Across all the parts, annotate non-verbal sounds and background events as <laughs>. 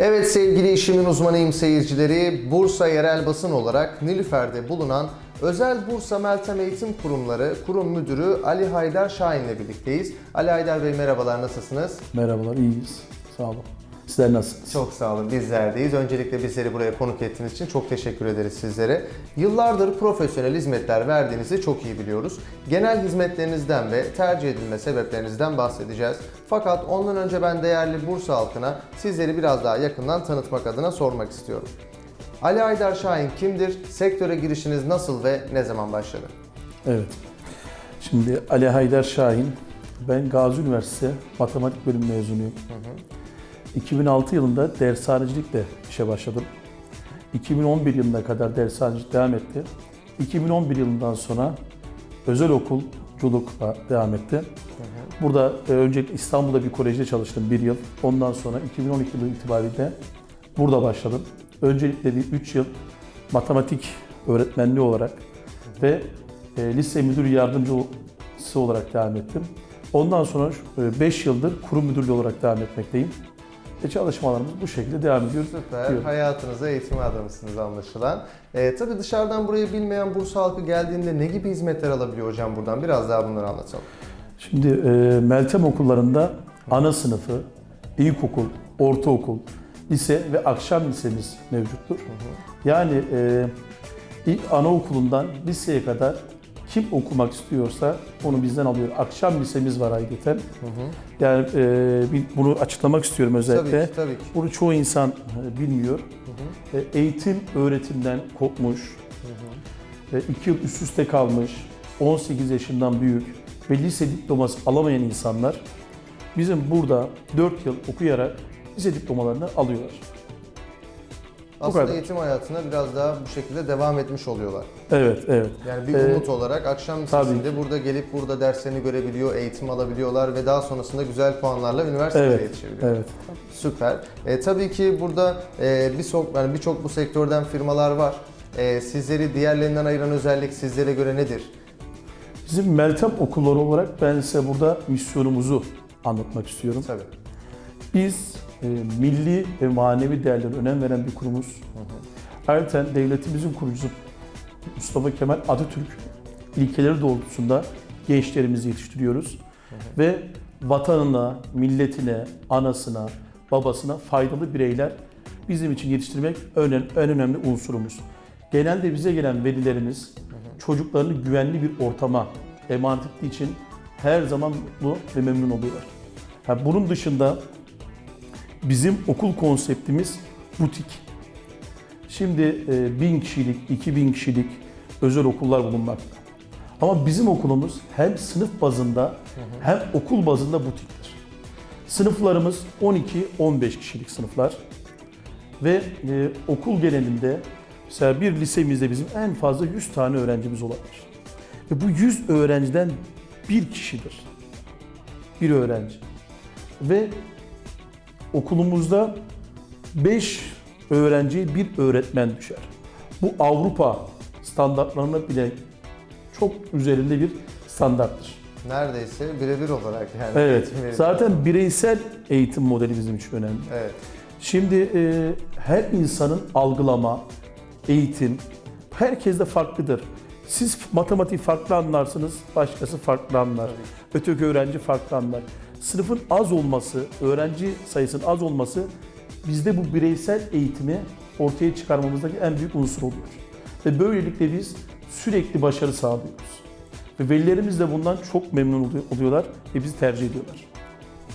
Evet sevgili işimin uzmanıyım seyircileri, Bursa Yerel Basın olarak Nilüfer'de bulunan Özel Bursa Meltem Eğitim Kurumları Kurum Müdürü Ali Haydar Şahin ile birlikteyiz. Ali Haydar Bey merhabalar, nasılsınız? Merhabalar, iyiyiz. Sağ olun. Sizler nasılsınız? Çok sağ olun, bizlerdeyiz. Öncelikle bizleri buraya konuk ettiğiniz için çok teşekkür ederiz sizlere. Yıllardır profesyonel hizmetler verdiğinizi çok iyi biliyoruz. Genel hizmetlerinizden ve tercih edilme sebeplerinizden bahsedeceğiz. Fakat ondan önce ben değerli Bursa halkına sizleri biraz daha yakından tanıtmak adına sormak istiyorum. Ali Haydar Şahin kimdir? Sektöre girişiniz nasıl ve ne zaman başladı? Evet. Şimdi Ali Haydar Şahin, ben Gazi Üniversitesi Matematik Bölümü mezunuyum. 2006 yılında dershanecilikle işe başladım. 2011 yılına kadar dershanecilik devam etti. 2011 yılından sonra özel okulculukla devam etti. Burada e, öncelikle İstanbul'da bir kolejde çalıştım bir yıl. Ondan sonra 2012 yılı itibariyle burada başladım. Öncelikle bir 3 yıl matematik öğretmenliği olarak ve e, lise müdür yardımcısı olarak devam ettim. Ondan sonra 5 yıldır kurum müdürlüğü olarak devam etmekteyim. Ve çalışmalarımız bu şekilde devam ediyor. Süper. diyorum. Hayatınıza eğitim adamısınız anlaşılan. Ee, tabii dışarıdan buraya bilmeyen Bursa halkı geldiğinde ne gibi hizmetler alabiliyor hocam buradan? Biraz daha bunları anlatalım. Şimdi e, Meltem okullarında ana sınıfı, ilkokul, ortaokul, lise ve akşam lisemiz mevcuttur. Yani e, ilk anaokulundan liseye kadar kim okumak istiyorsa onu bizden alıyor. Akşam lisemiz var ayrıca. Yani e, bir, bunu açıklamak istiyorum özellikle. Tabii ki, tabii ki. Bunu çoğu insan e, bilmiyor. E, Eğitim öğretimden kopmuş, e, iki yıl üst üste kalmış, 18 yaşından büyük ve lise diploması alamayan insanlar bizim burada 4 yıl okuyarak lise diplomalarını alıyorlar. Aslında kadar. eğitim hayatına biraz daha bu şekilde devam etmiş oluyorlar. Evet, evet. Yani bir Ee, umut olarak akşam lisesinde burada gelip burada derslerini görebiliyor, eğitim alabiliyorlar ve daha sonrasında güzel puanlarla üniversiteye Evet, yetişebiliyor. evet. Süper. E, tabii ki burada e, birçok yani birçok bu sektörden firmalar var. E, sizleri diğerlerinden ayıran özellik sizlere göre nedir? Bizim Meltem okulları olarak ben size burada misyonumuzu anlatmak istiyorum. Tabii. Biz e, milli ve manevi değerlere önem veren bir kurumuz. Ayrıca devletimizin kurucusu Mustafa Kemal Atatürk ilkeleri doğrultusunda gençlerimizi yetiştiriyoruz. Ve vatanına, milletine, anasına, babasına faydalı bireyler bizim için yetiştirmek en, en önemli unsurumuz. Genelde bize gelen velilerimiz çocuklarını güvenli bir ortama emanet ettiği için her zaman mutlu ve memnun oluyorlar. Ha, bunun dışında bizim okul konseptimiz butik. Şimdi e, 1000 kişilik, 2000 kişilik özel okullar bulunmakta. Ama bizim okulumuz hem sınıf bazında hem okul bazında butiktir. Sınıflarımız 12-15 kişilik sınıflar ve e, okul genelinde mesela bir lisemizde bizim en fazla 100 tane öğrencimiz olabilir. Ve bu 100 öğrenciden bir kişidir. Bir öğrenci. Ve okulumuzda 5 öğrenciye bir öğretmen düşer. Bu Avrupa standartlarına bile çok üzerinde bir standarttır. Neredeyse birebir olarak yani. Evet. <laughs> Zaten bireysel eğitim modeli bizim için önemli. Evet. Şimdi e, her insanın algılama, eğitim, herkes de farklıdır. Siz matematik farklı anlarsınız, başkası farklı anlar. Öteki öğrenci farklı anlar. Sınıfın az olması, öğrenci sayısının az olması bizde bu bireysel eğitimi ortaya çıkarmamızdaki en büyük unsur oluyor. Ve böylelikle biz sürekli başarı sağlıyoruz. Ve velilerimiz de bundan çok memnun oluyor- oluyorlar ve bizi tercih ediyorlar.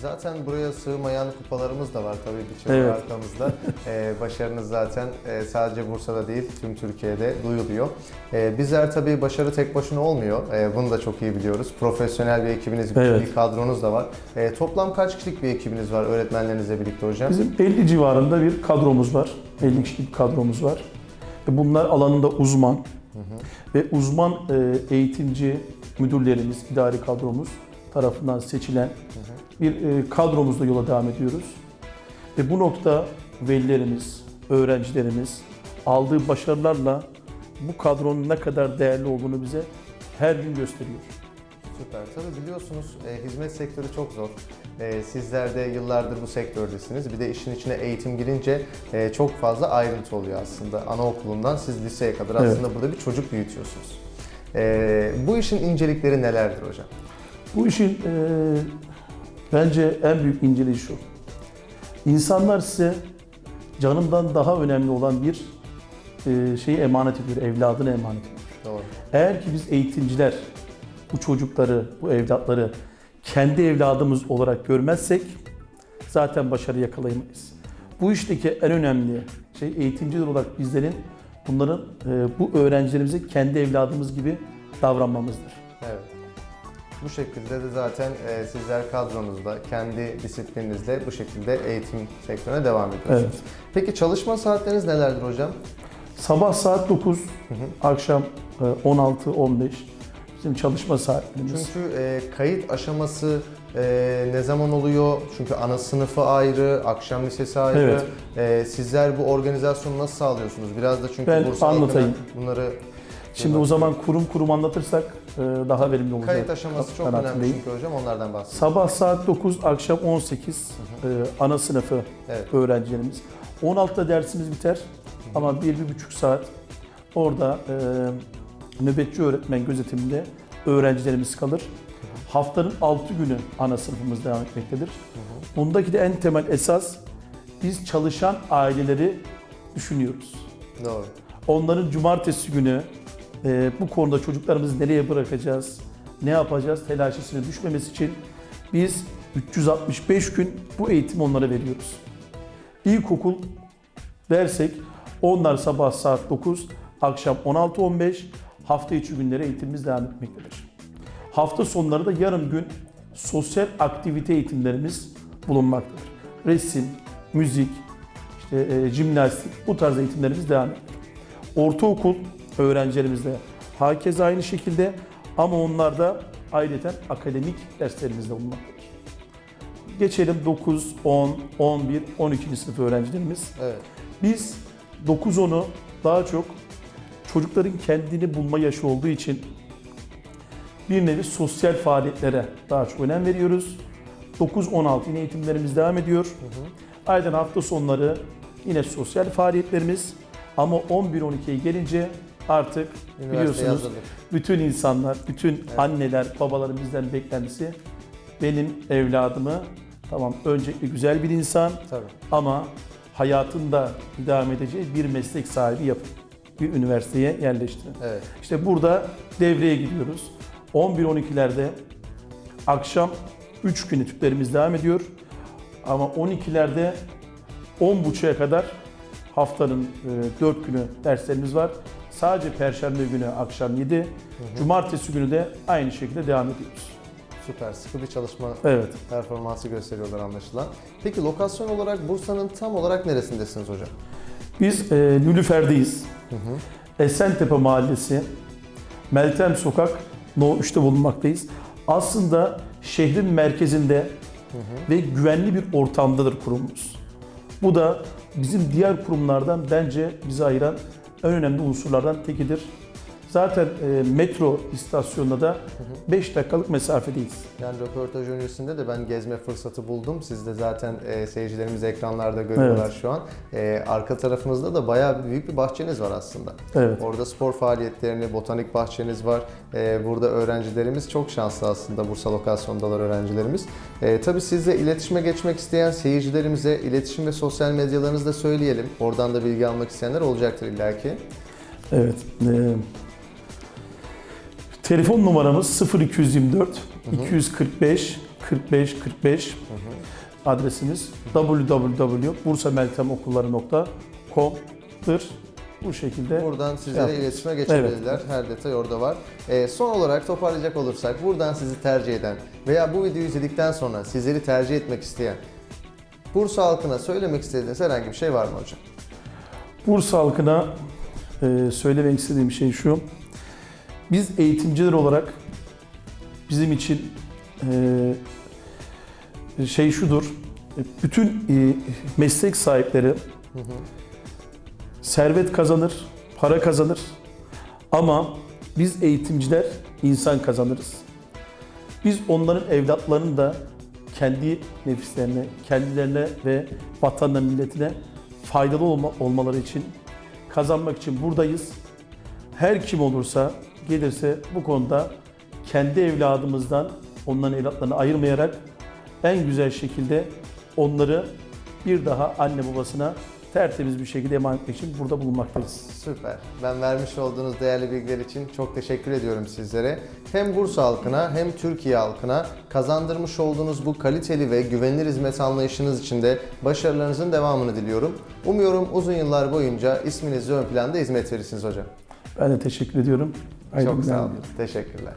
Zaten buraya sığmayan kupalarımız da var tabii birçok Evet. arkamızda. <laughs> Ee, başarınız zaten e, sadece Bursa'da değil tüm Türkiye'de duyuluyor. Ee, bizler tabii başarı tek başına olmuyor. Ee, bunu da çok iyi biliyoruz. Profesyonel bir ekibiniz, Evet. bir kadronuz da var. Ee, toplam kaç kişilik bir ekibiniz var öğretmenlerinizle birlikte hocam? Bizim 50 civarında bir kadromuz var. 50 kişilik bir kadromuz var. Bunlar alanında uzman ve uzman e, eğitimci müdürlerimiz, idari kadromuz tarafından seçilen bir e, kadromuzla yola devam ediyoruz. Ve bu nokta velilerimiz, öğrencilerimiz aldığı başarılarla bu kadronun ne kadar değerli olduğunu bize her gün gösteriyor. Süper. Tabii biliyorsunuz e, hizmet sektörü çok zor. E, sizler de yıllardır bu sektördesiniz. Bir de işin içine eğitim girince e, çok fazla ayrıntı oluyor aslında. Anaokulundan siz liseye kadar Evet. aslında burada bir çocuk büyütüyorsunuz. E, bu işin incelikleri nelerdir hocam? Bu işin e, bence en büyük inceliği şu. İnsanlar size canımdan daha önemli olan bir e, şeyi emanet ediyor, evladını emanet ediyor. Doğru. Eğer ki biz eğitimciler bu çocukları, bu evlatları kendi evladımız olarak görmezsek zaten başarı yakalayamayız. Bu işteki en önemli şey eğitimciler olarak bizlerin bunların e, bu öğrencilerimize kendi evladımız gibi davranmamızdır. Evet. Bu şekilde de zaten e, sizler kadronuzda kendi disiplininizle bu şekilde eğitim sektörüne devam ediyorsunuz. Evet. Peki çalışma saatleriniz nelerdir hocam? Sabah saat 9, akşam e, 16-15 bizim çalışma saatlerimiz. Çünkü e, kayıt aşaması e, ne zaman oluyor? Çünkü ana sınıfı ayrı, akşam lisesi ayrı. Evet. E, sizler bu organizasyonu nasıl sağlıyorsunuz? Biraz da çünkü Ben Bursa halkına anlatayım. bunları Şimdi o zaman kurum kurum anlatırsak e, daha verimli olacak. kayıt aşaması çok önemli çünkü hocam onlardan bahsedin. Sabah saat 9, akşam 18 e, ana sınıfı Evet. öğrencilerimiz. 16'da dersimiz biter ama 1-1,5 saat orada e, nöbetçi öğretmen gözetiminde öğrencilerimiz kalır. Haftanın 6 günü ana sınıfımız devam etmektedir. Bundaki de en temel esas biz çalışan aileleri düşünüyoruz. Doğru. Onların cumartesi günü e, bu konuda çocuklarımızı nereye bırakacağız, ne yapacağız telaşesine düşmemesi için biz 365 gün bu eğitimi onlara veriyoruz. İlkokul dersek onlar sabah saat 9, akşam 16-15, hafta içi günleri eğitimimiz devam etmektedir. Hafta sonları da yarım gün sosyal aktivite eğitimlerimiz bulunmaktadır. Resim, müzik, işte e, jimnastik bu tarz eğitimlerimiz devam ediyor. Ortaokul öğrencilerimizde hakeza aynı şekilde ama onlar da ayrıca akademik derslerimizde bulunmaktadır. Geçelim 9, 10, 11, 12. sınıf öğrencilerimiz. Evet. Biz 9-10'u daha çok çocukların kendini bulma yaşı olduğu için bir nevi sosyal faaliyetlere daha çok önem veriyoruz. 9-16 yine eğitimlerimiz devam ediyor. Ayrıca hafta sonları yine sosyal faaliyetlerimiz ama 11-12'ye gelince artık Üniversiteye biliyorsunuz hazırlık. bütün insanlar, bütün anneler, babaların bizden beklentisi benim evladımı tamam öncelikle güzel bir insan Tabii. ama hayatında devam edeceği bir meslek sahibi yapın. Bir üniversiteye yerleştirin. Evet. İşte burada devreye giriyoruz. 11-12'lerde akşam 3 gün etütlerimiz devam ediyor. Ama 12'lerde 10.30'a kadar haftanın 4 günü derslerimiz var. Sadece perşembe günü akşam 7, cumartesi günü de aynı şekilde devam ediyoruz. Süper. Sıkı bir çalışma Evet. performansı gösteriyorlar anlaşılan. Peki lokasyon olarak Bursa'nın tam olarak neresindesiniz hocam? Biz e, Nülüfer'deyiz. Esentepe Mahallesi, Meltem Sokak, No 3'te bulunmaktayız. Aslında şehrin merkezinde ve güvenli bir ortamdadır kurumumuz. Bu da bizim diğer kurumlardan bence bizi ayıran en önemli unsurlardan tekidir. Zaten e, metro istasyonuna da 5 dakikalık mesafedeyiz. Yani röportaj öncesinde de ben gezme fırsatı buldum. Siz de zaten e, seyircilerimiz ekranlarda görüyorlar Evet. şu an. E, arka tarafınızda da bayağı büyük bir bahçeniz var aslında. Evet. Orada spor faaliyetlerini, botanik bahçeniz var. E, burada öğrencilerimiz çok şanslı aslında Bursa lokasyondalar öğrencilerimiz. E, tabii sizle iletişime geçmek isteyen seyircilerimize iletişim ve sosyal medyalarınızı da söyleyelim. Oradan da bilgi almak isteyenler olacaktır illaki. Evet. e, telefon numaramız 0224 245 45 45 adresimiz www.bursameltemokulları.com'dır. Bu şekilde Buradan sizlere Evet. iletişime geçebilirler. Her detay orada var. Ee, son olarak toparlayacak olursak buradan sizi tercih eden veya bu videoyu izledikten sonra sizleri tercih etmek isteyen Bursa halkına söylemek istediğiniz herhangi bir şey var mı hocam? Bursa halkına e, söylemek istediğim şey şu. Biz eğitimciler olarak bizim için e, şey şudur. Bütün meslek sahipleri servet kazanır, para kazanır. Ama biz eğitimciler insan kazanırız. Biz onların evlatlarını da kendi nefislerine, kendilerine ve vatanına, milletine faydalı olma, olmaları için, kazanmak için buradayız. Her kim olursa gelirse bu konuda kendi evladımızdan onların evlatlarını ayırmayarak en güzel şekilde onları bir daha anne babasına tertemiz bir şekilde emanet etmek için burada bulunmaktayız. Süper. Ben vermiş olduğunuz değerli bilgiler için çok teşekkür ediyorum sizlere. Hem Bursa halkına hem Türkiye halkına kazandırmış olduğunuz bu kaliteli ve güvenilir hizmet anlayışınız için de başarılarınızın devamını diliyorum. Umuyorum uzun yıllar boyunca isminizle ön planda hizmet verirsiniz hocam. Ben de teşekkür ediyorum. Çok sağ olun. Teşekkürler.